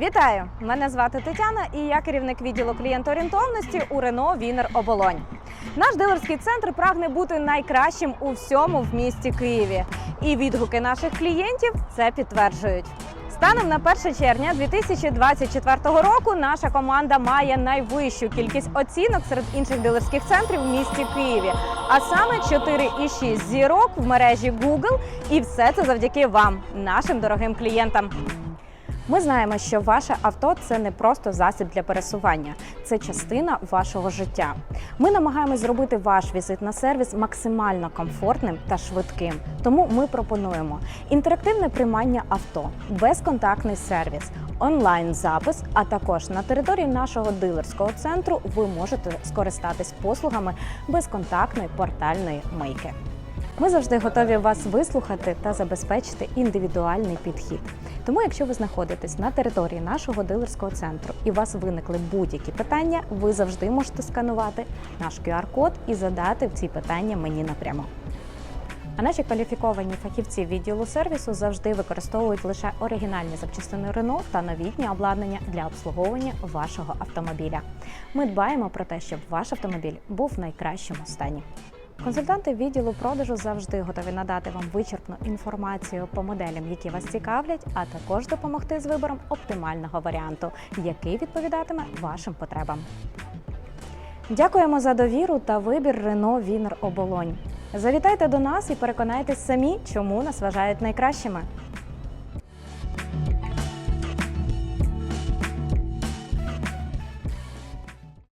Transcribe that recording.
Вітаю! Мене звати Тетяна і я керівник відділу клієнтоорієнтовності у Рено Вінер Оболонь. Наш дилерський центр прагне бути найкращим у всьому в місті Києві. І відгуки наших клієнтів це підтверджують. Станом на 1 червня 2024 року наша команда має найвищу кількість оцінок серед інших дилерських центрів в місті Києві, а саме 4,6 зірок в мережі Google. І все це завдяки вам, нашим дорогим клієнтам. Ми знаємо, що ваше авто це не просто засіб для пересування, це частина вашого життя. Ми намагаємось зробити ваш візит на сервіс максимально комфортним та швидким. Тому ми пропонуємо інтерактивне приймання авто, безконтактний сервіс, онлайн-запис. А також на території нашого дилерського центру ви можете скористатись послугами безконтактної портальної мийки. Ми завжди готові вас вислухати та забезпечити індивідуальний підхід. Тому, якщо ви знаходитесь на території нашого дилерського центру і у вас виникли будь-які питання, ви завжди можете сканувати наш QR-код і задати ці питання мені напряму. А наші кваліфіковані фахівці відділу сервісу завжди використовують лише оригінальні запчастини Рено та новітнє обладнання для обслуговування вашого автомобіля. Ми дбаємо про те, щоб ваш автомобіль був в найкращому стані. Консультанти відділу продажу завжди готові надати вам вичерпну інформацію по моделям, які вас цікавлять, а також допомогти з вибором оптимального варіанту, який відповідатиме вашим потребам. Дякуємо за довіру та вибір Рено Вінер Оболонь. Завітайте до нас і переконайтесь самі, чому нас вважають найкращими.